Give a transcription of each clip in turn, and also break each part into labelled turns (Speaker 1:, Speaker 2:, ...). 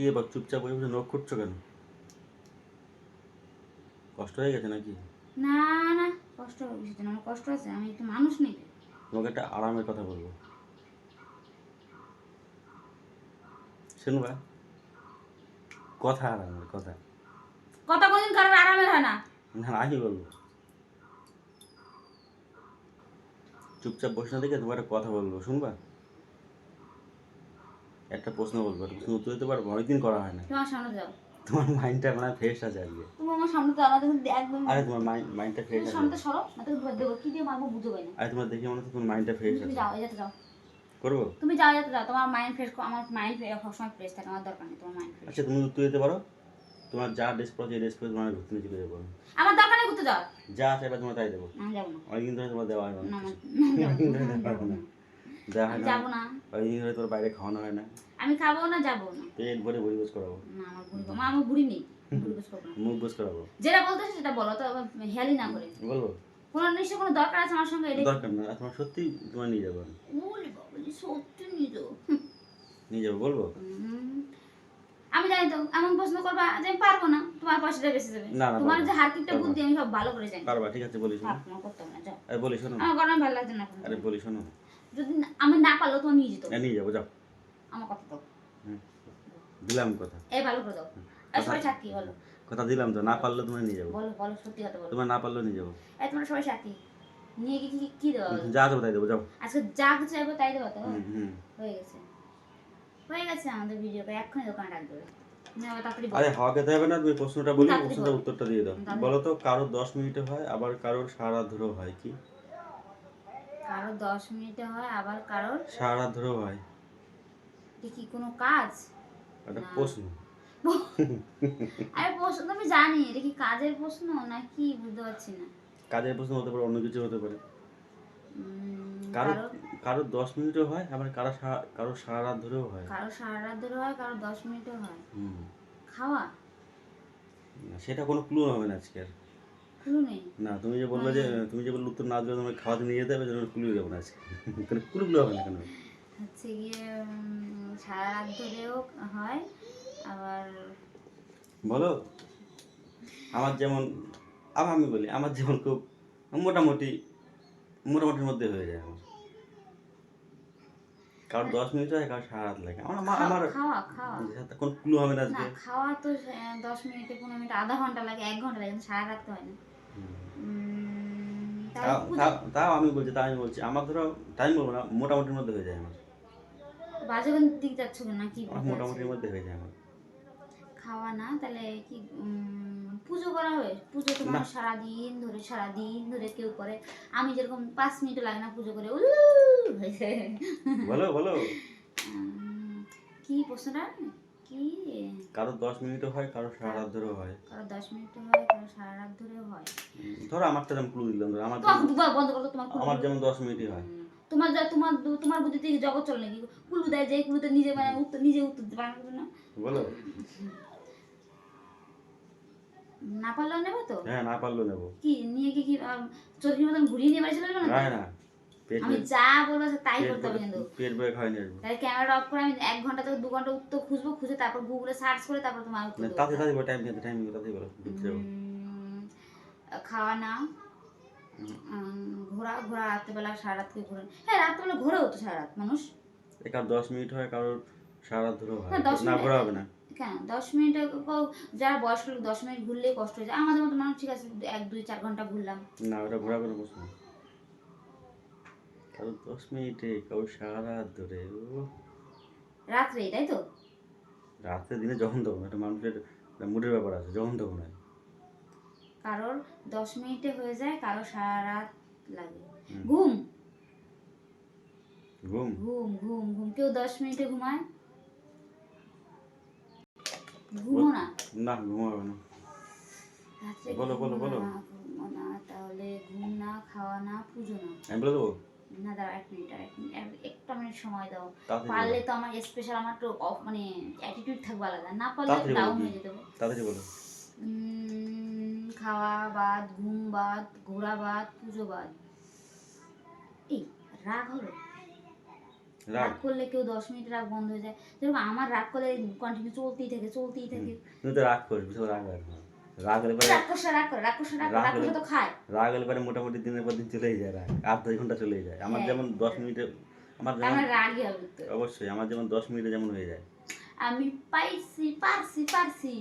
Speaker 1: কি এবার চুপচাপ বসে বসে নখ করছ কেন? কষ্ট হয়ে গেছে নাকি?
Speaker 2: না না কষ্ট না আমার কষ্ট আছে আমি তো মানুষ নেই।
Speaker 1: তোমাকে একটা আরামের কথা বলব। শুনবা কথা আরামের কথা।
Speaker 2: কথা কোনদিন কারোর আরামের হয় না।
Speaker 1: না আমি বলব। চুপচাপ বসে না দেখে তোমার একটা কথা বলব শুনবা? একটা প্রশ্ন বলব প্রশ্ন উত্তর দিতে পারব অনেকদিন করা হয় না।
Speaker 2: তোমার সামনে যাও
Speaker 1: তোমার মাইন্ডটা মানে ফ্রেশ আছে আজকে।
Speaker 2: তুমি আমার সামনে তো আমাদের একদম
Speaker 1: আরে তোমার মাইন্ডটা ফ্রেশ আছে।
Speaker 2: সামনে সরো না তো ধর দেবো কি দিয়ে মারবো বুঝো পাই না।
Speaker 1: আরে তোমার দেখে মনে হচ্ছে তোমার মাইন্ডটা ফ্রেশ আছে।
Speaker 2: তুমি যাও এই যেতে যাও।
Speaker 1: করব?
Speaker 2: তুমি যাও যেতে যাও তোমার মাইন্ড ফ্রেশ আমার মাইন্ড সবসময় ফ্রেশ থাকে আমার দরকার নেই তোমার মাইন্ড ফ্রেশ
Speaker 1: আচ্ছা তুমি উত্তর দিতে পারো? তোমার যা ড্রেস পরে ড্রেস পরে তোমার ঘুরতে নিয়ে চলে যাব
Speaker 2: আমার দরকার নেই ঘুরতে যাও
Speaker 1: যা চাইবে তোমার তাই দেবো।
Speaker 2: আমি যাব না।
Speaker 1: অনেকদিন ধরে তোমার দেওয়া হয় না।
Speaker 2: আমি যাব না,
Speaker 1: দেওয়া
Speaker 2: যাব না।
Speaker 1: দেওয়া হয় না
Speaker 2: না
Speaker 1: অনেকদিন ধরে তোর বাইরে খাওয়ানো হয় না।
Speaker 2: আমি খাব না যাব না।
Speaker 1: পেট ভরে বড়ি বোঝ করাবো।
Speaker 2: না আমার বুড়ি মা আমার বুড়ি নেই। বুড়ি গোছ করব না।
Speaker 1: মুখ বোঝ করাবো।
Speaker 2: যেটা বলতেছে সেটা বলো তো হেয়ালি না করে।
Speaker 1: বলব?
Speaker 2: কোনো নিশ্চয় কোনো দরকার আছে আমার সঙ্গে? এটা
Speaker 1: দরকার না তোমার সত্যি তোমার নিয়ে যাব
Speaker 2: বলি বাবা সত্যি নিয়ে যাও
Speaker 1: নিয়ে যাব বলব?
Speaker 2: আমি জানি তো এমন প্রশ্ন করবা যে আমি পারব না তোমার পয়সাটা বেঁচে যাবে। তোমার যে
Speaker 1: না।
Speaker 2: বুদ্ধি আমি সব ভালো করে জানি।
Speaker 1: পারবা ঠিক আছে বলি শোনো
Speaker 2: না যাও।
Speaker 1: আরে বলি শোনো।
Speaker 2: আমার গরমে ভালো লাগছে না।
Speaker 1: আরে বলি শোনো।
Speaker 2: যদি না- আমি না পারলেও তোমার নিয়ে যেত
Speaker 1: হ্যাঁ, নিয়ে যাব যাও।
Speaker 2: আমার কথা দাও।
Speaker 1: হুম। দিলাম কথা।
Speaker 2: এই ভালো করে দাও। সবাই সাক্ষী বলো।
Speaker 1: কথা দিলাম তো না পারলে তোমার নিয়ে যাব।
Speaker 2: বলো বলো সত্যি কথা বলো।
Speaker 1: তোমার না পারলেও নিয়ে যাব।
Speaker 2: তোমার সবাই সাক্ষী। নিয়ে কি কি দেওয়া
Speaker 1: যা দেবো তাই দেবো যাও।
Speaker 2: আজকে যা কিছু চাইব তাই দেবো তো? হয়ে গেছে। হয়ে গেছে আমাদের ভিডিওটা এক্ষুনি দোকানে রাখ দেবে তুমি বলো।
Speaker 1: আরে হাওয়া খেতে হবে না? তুমি প্রশ্নটা বলি প্রশ্নটা উত্তরটা দিয়ে দাও। বলো তো কারোর দশ মিনিটে হয় আবার কারোর সারা ধরেও হয় কি?
Speaker 2: কারোর দশ মিনিটে হয় আবার কারোর
Speaker 1: সারা ধরেও হয়
Speaker 2: এটা কি কোনো কাজ?
Speaker 1: একটা প্রশ্ন।
Speaker 2: আরে প্রশ্ন আমি জানি এটা কি কাজের প্রশ্ন না কি বুঝতে পারছি না।
Speaker 1: কাজের প্রশ্ন হতে পারে অন্য কিছু হতে পারে।
Speaker 2: কারও
Speaker 1: কারও দশ মিনিটও হয় আবার কারও কারও সারা রাত ধরেও হয়।
Speaker 2: কারও সারা রাত ধরে হয় কারও দশ মিনিটও হয়।
Speaker 1: হুম।
Speaker 2: খাওয়া?
Speaker 1: সেটা কোনো ক্লু হবে না আজকে আর। না তুমি যে বললে যে তুমি যে বললে উত্তর না দিলে তোমাকে খাওয়াতে নিয়ে যেতে হবে দেবো না আজকে। হবে না কেন?
Speaker 2: হচ্ছে গিয়ে সারা রাত ধরেও হয় আবার
Speaker 1: বলো। আমার যেমন আবার আমি বলি আমার যেমন খুব মোটামুটি মোটামুটির মধ্যে হয়ে যায় আমার। কারোর দশ মিনিট হয় কারোর সারা রাত লাগে। আমার আমার আমার
Speaker 2: খাওয়া খাওয়া
Speaker 1: কোনো ক্লু হবে না
Speaker 2: খাওয়া তো দশ মিনিটে পনেরো মিনিট আধা ঘণ্টা লাগে এক ঘণ্টা লাগে সারা রাত হয় না।
Speaker 1: তাও- আমি বলছি তাও আমি বলছি। আমার ধরো টাইম বলব না মোটামুটির মধ্যে হয়ে যায় আমার।
Speaker 2: দিক যাচ্ছ না কি
Speaker 1: মোটামুটির মধ্যে হয়ে যায় আমার।
Speaker 2: খাওয়া না তাহলে কি পুজো করা হয় পুজো তো মানুষ সারাদিন ধরে সারাদিন ধরে কেউ করে। আমি যেরকম পাঁচ মিনিট লাগে না পুজো করে উলু
Speaker 1: বলো বলো।
Speaker 2: কি প্রশ্নটা? কি?
Speaker 1: কারোর দশ মিনিটও হয় কারোর সারা রাত ধরেও হয়।
Speaker 2: কারও দশ মিনিট হয় কারও সারা রাত ধরেও হয়।
Speaker 1: ধরো আমারটা যেমন ক্লু দিলাম ধরো আমার
Speaker 2: তোমার বন্ধ করো তোমার
Speaker 1: আমার যেমন দশ মিনিটই হয়।
Speaker 2: তোমার যা তোমার তোমার বুদ্ধিতে কি জগৎ চলে নাকি? কুলু দেয় যে কুলুতে নিজে মানে উত্তর নিজে উত্তর পারে না।
Speaker 1: বলো।
Speaker 2: না পারলেও নেবে তো?
Speaker 1: হ্যাঁ না পারলেও নেব।
Speaker 2: কি নিয়ে কি কি চোখের মতন ঘুরিয়ে নিয়ে বাড়ি চলে যাবে না
Speaker 1: না।
Speaker 2: আমি যা বলব তাই করতে হবে কিন্তু।
Speaker 1: পেট
Speaker 2: তাহলে ক্যামেরা অফ করে আমি এক ঘণ্টা থেকে ঘণ্টা উত্তর খুঁজবো খুঁজে তারপর গুগলে সার্চ করে তারপর তোমার উত্তর
Speaker 1: তাতে তাতে টাইম দিতে টাইম দিতে তাতে বলো
Speaker 2: খাওয়া না। ঘোরা ঘোরা রাত্রেবেলা সারা রাত কেউ ঘোরে। হ্যাঁ রাত্রেবেলা ঘোরে হতো সারা রাত মানুষ
Speaker 1: একার দশ মিনিট হয় কারোর সারা রাত ধরেও হয়।
Speaker 2: না,
Speaker 1: ঘোরা হবে না।
Speaker 2: কেন? দশ মিনিটে যারা বয়স্ক লোক দশ মিনিট ঘুরলেই কষ্ট হয়ে যায়। আমাদের মতো মানুষ ঠিক আছে এক দুই চার ঘণ্টা ঘুরলাম।
Speaker 1: না ওটা ঘোরা কোনো প্রশ্ন কারোর দশ মিনিটে কারোর সারা রাত ধরে
Speaker 2: রাত্রে তাই তো?
Speaker 1: রাতে দিনে যখন তখন একটা মানুষের মুডের ব্যাপার আছে যখন তখন হয়।
Speaker 2: কারোর দশ মিনিটে হয়ে যায় কারও সারা রাত লাগে ঘুম?
Speaker 1: ঘুম?
Speaker 2: ঘুম ঘুম ঘুম। কেউ দশ মিনিটে ঘুমায়? ঘুমো না।
Speaker 1: না ঘুমাবে না। বলো, বলো, বলো।
Speaker 2: তাহলে ঘুম না খাওয়া না পুজো না।
Speaker 1: আমি বলে দেবো?
Speaker 2: না দাঁড়া এক মিনিট আর এক মিনিট একটা মিনিট সময় দাও। পারলে তো আমার স্পেশাল আমার তো অফ মানে অ্যাটিটিউড থাকবে আলাদা। না পারলে ডাউন হয়ে যেতে
Speaker 1: তাড়াতাড়ি বলো।
Speaker 2: খাওয়া বাদ ঘুম বাদ ঘোরা বাদ পুজো বাদ। এই রাগ হলো?
Speaker 1: রাগ।
Speaker 2: করলে কেউ দশ মিনিট রাগ বন্ধ হয়ে যায়। যেরকম আমার রাগ করলে কন্টিনিউ চলতেই থাকে চলতেই থাকে।
Speaker 1: তো রাগ করিস বিশাল রাগ হয় রাগ পরে
Speaker 2: রাক্ষসা রাগ করে রাক্ষসা রাগ রাক্ষসা তো খায়।
Speaker 1: রাগ পরে মোটামুটি দিনের পর দিন চলেই যায় রাগ। আট দশ ঘণ্টা চলেই যায়। আমার
Speaker 2: হ্যাঁ।
Speaker 1: যেমন দশ মিনিটে আমার যেমন
Speaker 2: রাগই হবে
Speaker 1: অবশ্যই আমার যেমন দশ মিনিটে যেমন হয়ে যায়।
Speaker 2: আমি পাইছি পারছি পারছি।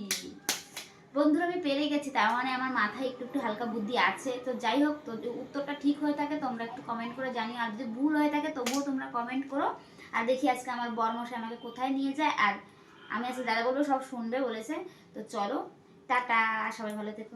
Speaker 2: বন্ধুরা আমি পেরে গেছি তার মানে আমার মাথায় একটু একটু হালকা বুদ্ধি আছে। তো যাই হোক তো উত্তরটা ঠিক হয়ে থাকে তোমরা একটু কমেন্ট করে জানিও। আর যদি ভুল হয়ে থাকে তবুও তোমরা কমেন্ট করো। আর দেখি আজকে আমার বর্মশাই আমাকে কোথায় নিয়ে যায়। আর আমি আজকে দাদা বলব সব শুনবে বলেছে। তো চলো টাটা সবাই ভালো থেকো।